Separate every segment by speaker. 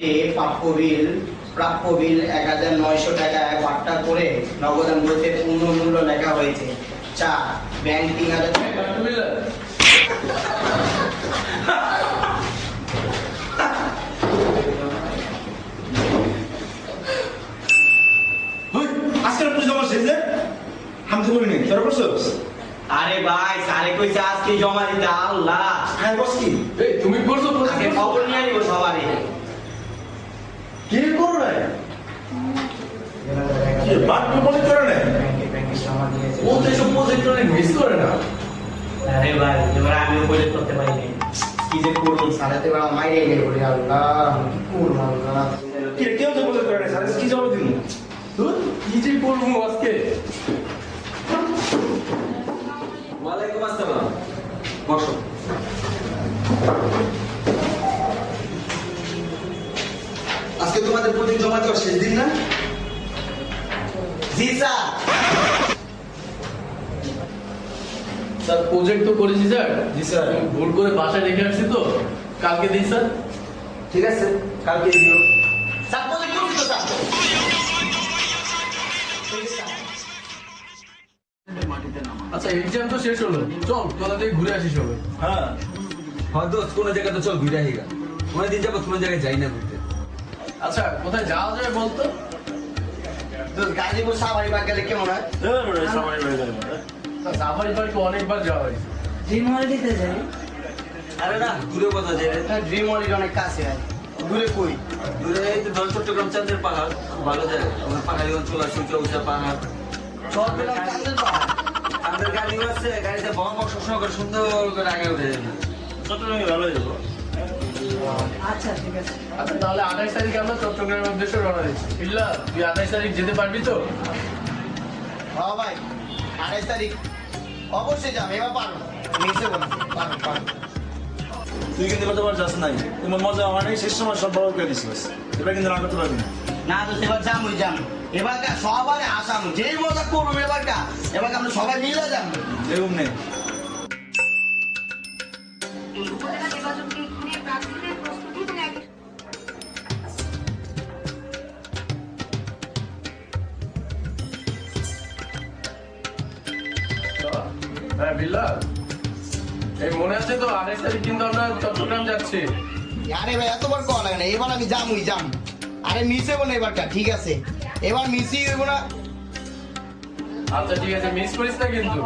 Speaker 1: এ প্রাপ্য বিল প্রাপ্য বিল এক হাজার নয়শো টাকায় বাট্টা করে নগদানগুলোতে পূর্ণ মূল্য লেখা হয়েছে। চার ব্যাংক তিন হাজার টাকা।
Speaker 2: হই, আজকের পুজো আমার শেষ আমি তো করিনি তোরা করছোস
Speaker 1: আরে ভাই সারে কইছে আজকে জমা দিতে আল্লাহ।
Speaker 2: হ্যাঁ বস কি?
Speaker 3: তুমি করছ
Speaker 1: আগে খবর নিয়ে নিব সবারই
Speaker 2: কি করো না বিপরীত করে না।
Speaker 3: ও তো এসব প্রজেক্ট অনেক মিস করে না।
Speaker 1: আরে ভাই এবার আমিও প্রজেক্ট করতে পারিনি কি যে করুন সারাতে বেলা মাইরে গেলে বলি আল্লাহ কি করুন আল্লাহ?
Speaker 2: কি রে, কেউ তো প্রজেক্ট করে না? কি জবাব দিন
Speaker 3: কি যে করব আজকে?
Speaker 4: ওয়ালাইকুম আসসালাম। বসো। আজকে তোমাদের প্রজেক্ট জমা দেওয়ার শেষ দিন না?
Speaker 1: জি স্যার
Speaker 3: স্যার প্রজেক্ট তো করেছি স্যার
Speaker 2: জি স্যার
Speaker 3: ভুল করে বাসায় রেখে আসছি তো। কালকে দিই স্যার
Speaker 4: ঠিক আছে কালকে দিও।
Speaker 1: স্যার প্রজেক্ট করছি তো স্যার
Speaker 3: আচ্ছা এক্সাম তো শেষ হলো। চল তোরা থেকে ঘুরে আসি সবাই
Speaker 2: হ্যাঁ।
Speaker 4: হয়তো কোনো জায়গায় তো চল ঘুরে আহিগা অনেকদিন যাব কোনো জায়গায় যাই না ঘুরতে।
Speaker 3: আচ্ছা কোথায় যাওয়া যায় বলতো?
Speaker 1: গাজীপুর সাভারি বাগ গেলে কেমন হয়?
Speaker 2: বেড়ে
Speaker 3: সাফারি পার্কে অনেকবার যাওয়া হয়েছে।
Speaker 1: ড্রিম হলিডেতে যাই।
Speaker 4: আরে না দূরে কথা যায়
Speaker 1: ড্রিম হলিডে অনেক কাছে হয়। দূরে কই?
Speaker 4: দূরে এই তো ধর চট্টগ্রাম চাঁদের পাহাড় ভালো জায়গা। আমার পাহাড়ি অঞ্চল আছে উঁচা উঁচা পাহাড়। আমাদের আছে গাড়িতে বহন সবসময় করে সুন্দর করে আগে উঠে যাবে।
Speaker 2: চট্টগ্রামে ভালো যাব।
Speaker 1: আচ্ছা ঠিক আছে।
Speaker 3: আচ্ছা তাহলে আঠাইশ তারিখে আমরা চট্টগ্রামের উদ্দেশ্যে রওনা দিচ্ছি। বুঝলা তুই আঠাইশ তারিখ যেতে পারবি তো?
Speaker 1: হ্যাঁ ভাই আঠাইশ তারিখ। অবশ্যই যাবে এবার পারব। মিশে পারব পারব।
Speaker 2: তুই কিন্তু কতবার যাস নাই। তোমার মজা আমার নেই শেষ সময় সব বড় করে দিছিস। এবার কিন্তু না করতে পারবি না।
Speaker 1: তো সেবার যামই যাম। এবার সবাই আসাম যেই মজা করব এবারটা এবার আমরা সবাই মিলে যাব
Speaker 2: এরকম নেই।
Speaker 3: হ্যাঁ বিল্লা। এই মনে আছে তো আঠাইশ তারিখ কিন্তু আমরা চট্টগ্রাম যাচ্ছি।
Speaker 1: আরে ভাই এতবার কল লাগে না। এবার আমি যামই যাম। আরে মিস হব না এবারটা ঠিক আছে। এবার মিসই হইব না।
Speaker 3: আচ্ছা ঠিক আছে মিস করিস না কিন্তু।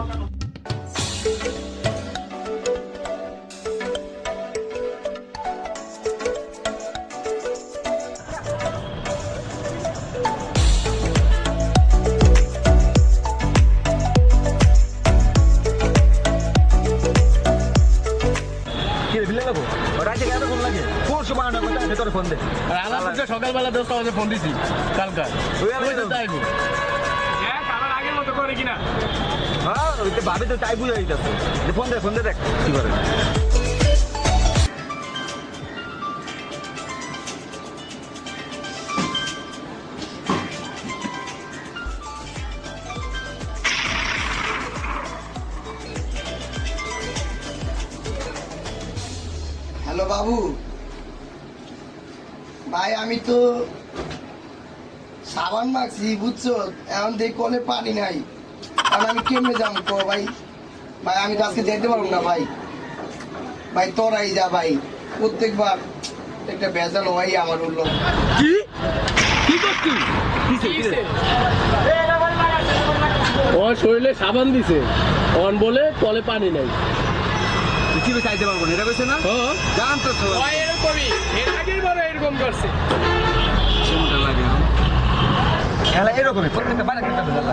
Speaker 4: সময় আনা ফোন দে।
Speaker 3: আর আলাদা সকালবেলা দশটা বাজে ফোন দিছি কালকা।
Speaker 4: ওই আমি
Speaker 3: ওই তো
Speaker 4: তো-
Speaker 3: তাইবো।
Speaker 4: হ্যাঁ ওই তো ভাবি তো তাই বুঝে যাইতেছে ফোন দে ফোন দে দেখ কি করে।
Speaker 1: তো সাবান মাখছি, বুঝছ? এখন দেখ কলে পানি নাই। কারণ আমি কেমনে যাব? তো ভাই? ভাই, আমি তো আজকে যেতে পারব না, ভাই। ভাই, তোরাই যা, ভাই। প্রত্যেকবার একটা ভেজাল হয় আমার উঠল
Speaker 3: ওর শরীরে সাবান দিছে। অন বলে কলে পানি নাই।
Speaker 4: কি চাইতে পারব না এটা কইছে না
Speaker 3: হ্যাঁ
Speaker 4: জান তো
Speaker 3: এরকমই এর আগের বারে এরকম করছে
Speaker 4: হ্যাঁ এরকমই প্রত্যেকটা বাইরে একটা ভেজাল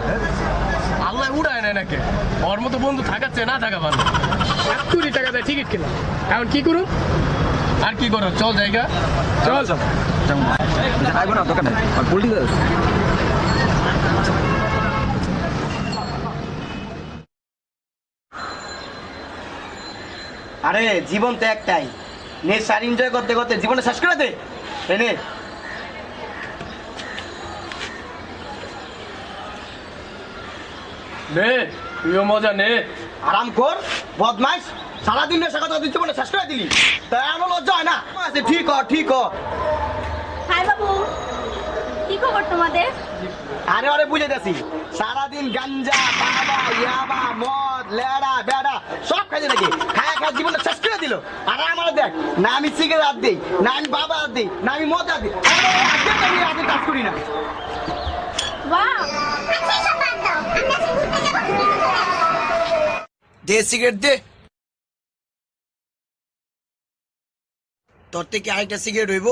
Speaker 3: আল্লাহ উড়ায় না নাকি ওর মতো বন্ধু থাকাচ্ছে না থাকা ভালো এক কোটি টাকা দেয় টিকিট কিনা এখন কি করুন আর কি করো চল জায়গা চল চল
Speaker 4: না দোকানে পোল্ট্রি
Speaker 1: আরে জীবন তো একটাই। নে সার এনজয় করতে করতে জীবনে শেষ করে দে। এনে
Speaker 3: নে। তুইও মজা নে।
Speaker 1: আরাম কর বদমাইশ। সারাদিন নেশা কথা তুই জীবনে শেষ করে দিলি। তা এমন লজ্জা হয় না? আচ্ছা, ঠিক হ ঠিক হ।
Speaker 5: খবর তোমাদের?
Speaker 1: আরে আরে বুঝে গেছি। সারাদিন গাঞ্জা বাবা ইয়াবা মদ লেড়া বেড়া সব খাইছে নাকি? খায়া খায়া জীবনটা শেষ করে দিল। আর আমার দেখ না আমি সিগারেট হাত দিই না আমি বাবা হাত দিই না আমি মদ হাত দিই আমি হাতে কাজ করি না। দে সিগারেট দে। তোর থেকে আরেকটা সিগারেট হইব।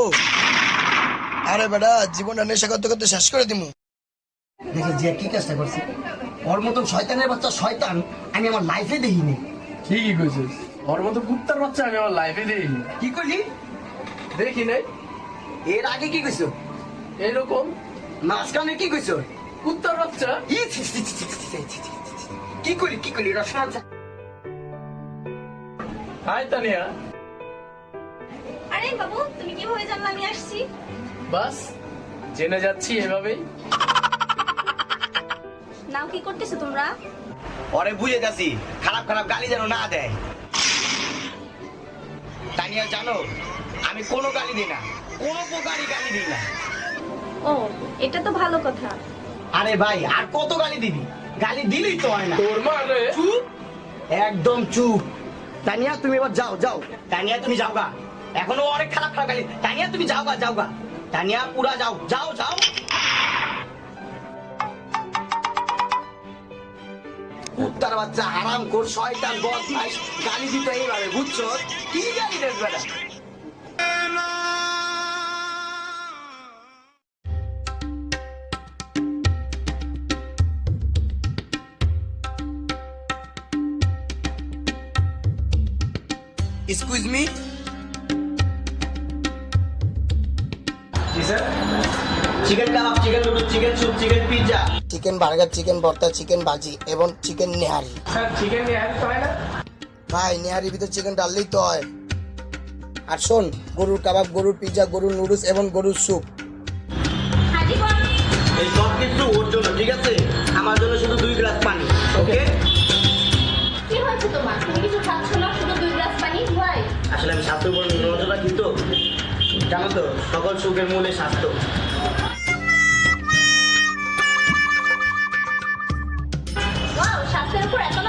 Speaker 1: আরে বেটা জীবনটা নেশা করতে করতে শেষ করে দিমু। দেখে যে কি কাজটা করছি? ওর মতন শয়তানের বাচ্চা শয়তান আমি আমার লাইফে দেখিনি।
Speaker 3: ঠিকই কইছিস। ওর মতো কুত্তার বাচ্চা আমি আমার লাইফে দেখিনি।
Speaker 1: কি করলি
Speaker 3: দেখি নাই।
Speaker 1: এর আগে কি কইছো?
Speaker 3: এরকম।
Speaker 1: মাঝখানে কি কইছো?
Speaker 3: কুত্তার বাচ্চা।
Speaker 1: ই ছি, ছি, ছি, ছি, ছি, ছি, ছি, ছি, ছি। কি করি কি করি রসনা
Speaker 3: হাই তানিয়া।
Speaker 5: আরে বাবু তুমি কীভাবে জানলে আমি আসছি?
Speaker 3: বাস জেনে যাচ্ছি এভাবেই।
Speaker 5: নাও কি করতেছো তোমরা?
Speaker 1: ওরে বুঝে যাচ্ছি খারাপ খারাপ গালি যেন না দেয়। তানিয়া জানো আমি কোনো গালি দিই না। কোনো প্রকারই গালি দিই না।
Speaker 5: ও এটা তো ভালো কথা।
Speaker 1: আরে ভাই আর কত গালি দিবি? গালি দিলেই তো হয় না।
Speaker 3: তোর মা রে।
Speaker 1: চুপ। একদম চুপ। তানিয়া তুমি এবার যাও যাও। তানিয়া তুমি যাও গা এখনও অনেক খারাপ খারাপ গালি। তানিয়া তুমি যাও গা যাও গা তানিয়া পুরা যাও। যাও যাও। কুত্তার বাচ্চা হারাম কর শয়তান বদ ভাই গালি দিতে এইভাবে বুঝছ? কি গালি দেবে বেটা? Excuse me chicken kebab chicken noodles chicken soup chicken pizza chicken burger chicken ভর্তা চিকেন ভাজি এবং চিকেন নেহারি।
Speaker 3: স্যার চিকেন নিয়ে তো হয় না?
Speaker 1: ভাই নেহারির ভিতর চিকেন ডাললেই তো হয়। আর শোন গরুর কাবাব গরুর পিৎজা গরুর নুডলস এবং গরুর স্যুপ এই সব কিছু ওর জন্য ঠিক আছে? আমার জন্য শুধু দুই গ্লাস পানি ওকে
Speaker 5: কি হয়েছে তোমার? তুমি কিছু খাচ্ছ না শুধু দুই গ্লাস পানি? ভাই।
Speaker 1: আসলে আমি স্বাস্থ্যের উপর নজর রাখি তো জানো তো সকল সুখের মূলে স্বাস্থ্য। 生，不然。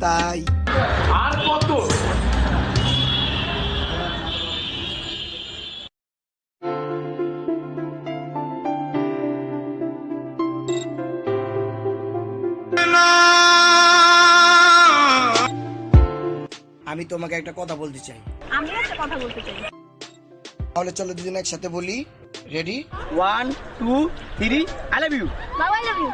Speaker 1: তাই।
Speaker 3: আর কত?
Speaker 1: আমি তোমাকে একটা কথা বলতে চাই।
Speaker 5: আমিও একটা কথা বলতে চাই।
Speaker 1: তাহলে চলো দুজন একসাথে বলি। Ready one two three I love you
Speaker 5: বাবা আই লাভ ইউ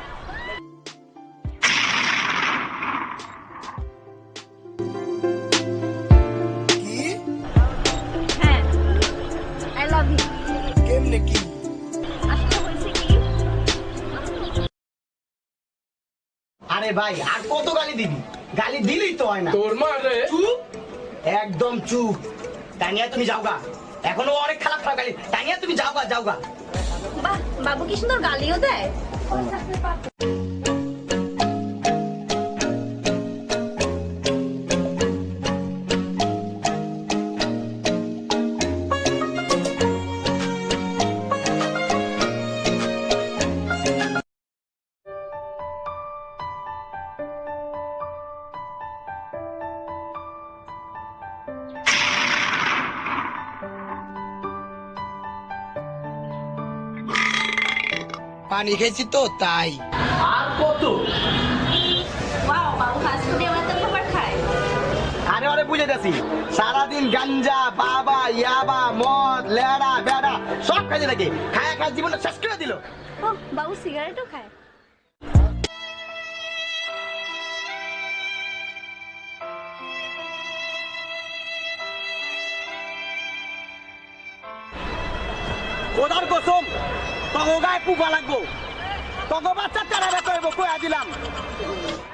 Speaker 1: আরে ভাই আর কত গালি দিবি? গালি দিলেই তো হয় না।
Speaker 3: তোর মা রে।
Speaker 1: চুপ? একদম চুপ। টানিয়া তুমি যাও গা এখনও অনেক খারাপ খারাপ গালি। টানিয়া তুমি যাও গা যাও গা
Speaker 5: বাহ বাবু কি সুন্দর গালিও দেয়?
Speaker 1: পানি খেয়েছি তো তাই।
Speaker 3: আর কত?
Speaker 5: খায়
Speaker 1: আরে সারাদিন গাঞ্জা বাবা ইয়াবা মদ লেড়া বেড়া সব কাজে লাগে খায় খায় জীবনটা শেষ করে দিল।
Speaker 5: বাবু সিগারেটও খায়।
Speaker 1: কসম গায়ে কুপা লাগবো। তখন বাচ্চা তেরা বেকা হইব কয়া দিলাম।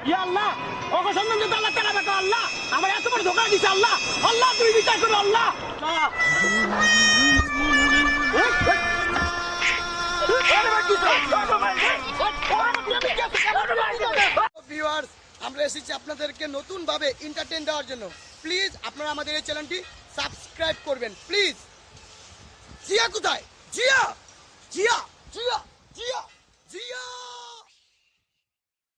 Speaker 1: ইয়া আল্লাহ, ওকে সন্ধান দিতে আল্লাহ তেরা বেকা আল্লাহ। আমার এত বড় ধোকা দিছে, আল্লাহ। আল্লাহ তুই বিচার করো, আল্লাহ।
Speaker 6: আমরা এসেছি আপনাদেরকে নতুন ভাবে এন্টারটেইন দেওয়ার জন্য। প্লিজ আপনারা আমাদের এই চ্যানেলটি সাবস্ক্রাইব করবেন। প্লিজ জিয়া কোথায়? জিয়া! 急呀！急呀！急呀！急呀！